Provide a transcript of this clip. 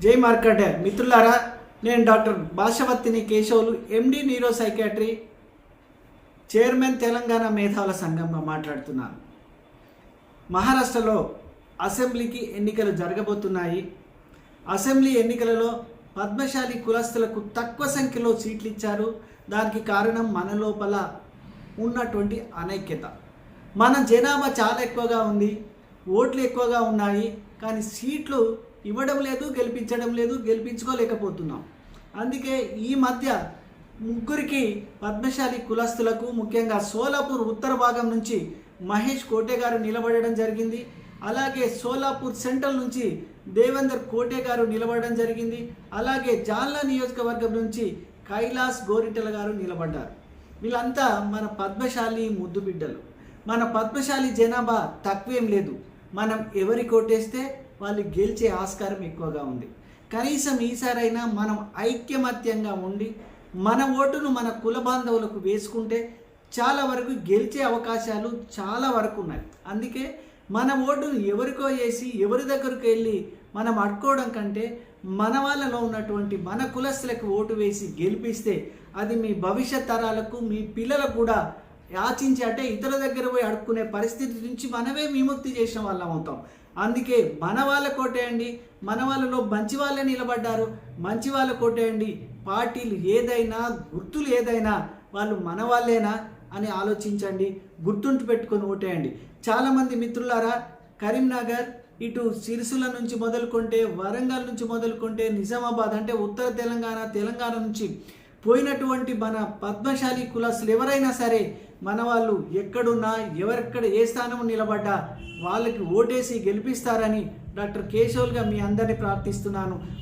జై మార్కండే. మిత్రులారా నేను doctor భాషవత్తిని Keshavulu MD neuro psychiatry chairman Telangana మేధావుల సంఘంగా మాట్లాడుతున్నాను. మహారాష్ట్రలో అసెంబ్లీకి ఎన్నికలు జరగబోతున్నాయి. అసెంబ్లీ ఎన్నికలలో పద్మశాలి కులస్తులకు తక్కువ సంఖ్యలో సీట్లు ఇచ్చారు దానికి కారణం మన లోపల ఉన్నటువంటి అనైక్యత. మన జనాభా చాలా ఎక్కువగా ఉంది. ఓట్లు ఎక్కువగా ఉన్నాయి. కానీ సీట్లు ఇవ్వడం లేదు గెలిపించడం లేదు గెలిపించుకోలేకపోతున్నాం. అందుకే ఈ మధ్య ముగ్గురికి పద్మశాలి కులస్తులకు ముఖ్యంగా సోలాపూర్ ఉత్తర భాగం నుంచి మహేష్ కోటే గారు నిలబడడం జరిగింది. అలాగే సోలాపూర్ సెంట్రల్ నుంచి దేవేందర్ కోటే గారు నిలబడడం జరిగింది. అలాగే జాల్నా నియోజకవర్గం నుంచి కైలాస్ గోరింటల గారు నిలబడ్డారు. వీళ్ళంతా మన పద్మశాలి ముద్దు బిడ్డలు. మన పద్మశాలి జనాభా తక్కువేం లేదు. మనం ఎవరి కోటేస్తే వాళ్ళు గెలిచే ఆస్కారం ఎక్కువగా ఉంది. కనీసం ఈసారైనా మనం ఐక్యమత్యంగా ఉండి మన ఓటును మన కుల బాంధవులకు వేసుకుంటే చాలా వరకు గెలిచే అవకాశాలు చాలా వరకు ఉన్నాయి. అందుకే మన ఓటును ఎవరికో వేసి ఎవరి దగ్గరకు వెళ్ళి మనం అడుకోవడం కంటే మన వాళ్ళలో ఉన్నటువంటి మన కులస్తులకు ఓటు వేసి గెలిపిస్తే అది మీ భవిష్యత్ తరాలకు మీ పిల్లలకు కూడా యాచించి అంటే ఇతర దగ్గర పోయి అడుక్కునే పరిస్థితి నుంచి మనమే విముక్తి చేసిన వాళ్ళం అవుతాం. అందుకే మన వాళ్ళ కోటేయండి మన వాళ్ళలో మంచి వాళ్ళే నిలబడ్డారు. మంచి వాళ్ళ కోటేయండి పార్టీలు ఏదైనా గుర్తులు ఏదైనా వాళ్ళు మన వాళ్ళేనా అని ఆలోచించండి. గుర్తుంటు పెట్టుకొని ఓటేయండి చాలామంది మిత్రులారా కరీంనగర్ ఇటు సిరిసిల్ల నుంచి మొదలుకుంటే వరంగల్ నుంచి మొదలుకుంటే నిజామాబాద్ అంటే ఉత్తర తెలంగాణ తెలంగాణ నుంచి పోయినటువంటి మన పద్మశాలి కులాసులు ఎవరైనా సరే మన వాళ్ళు ఎక్కడున్నా ఎవరెక్కడ ఏ స్థానం నిలబడ్డా వాళ్ళకి ఓటేసి గెలిపిస్తారని డాక్టర్ కేశవులుగా మీ అందరినీ ప్రార్థిస్తున్నాను.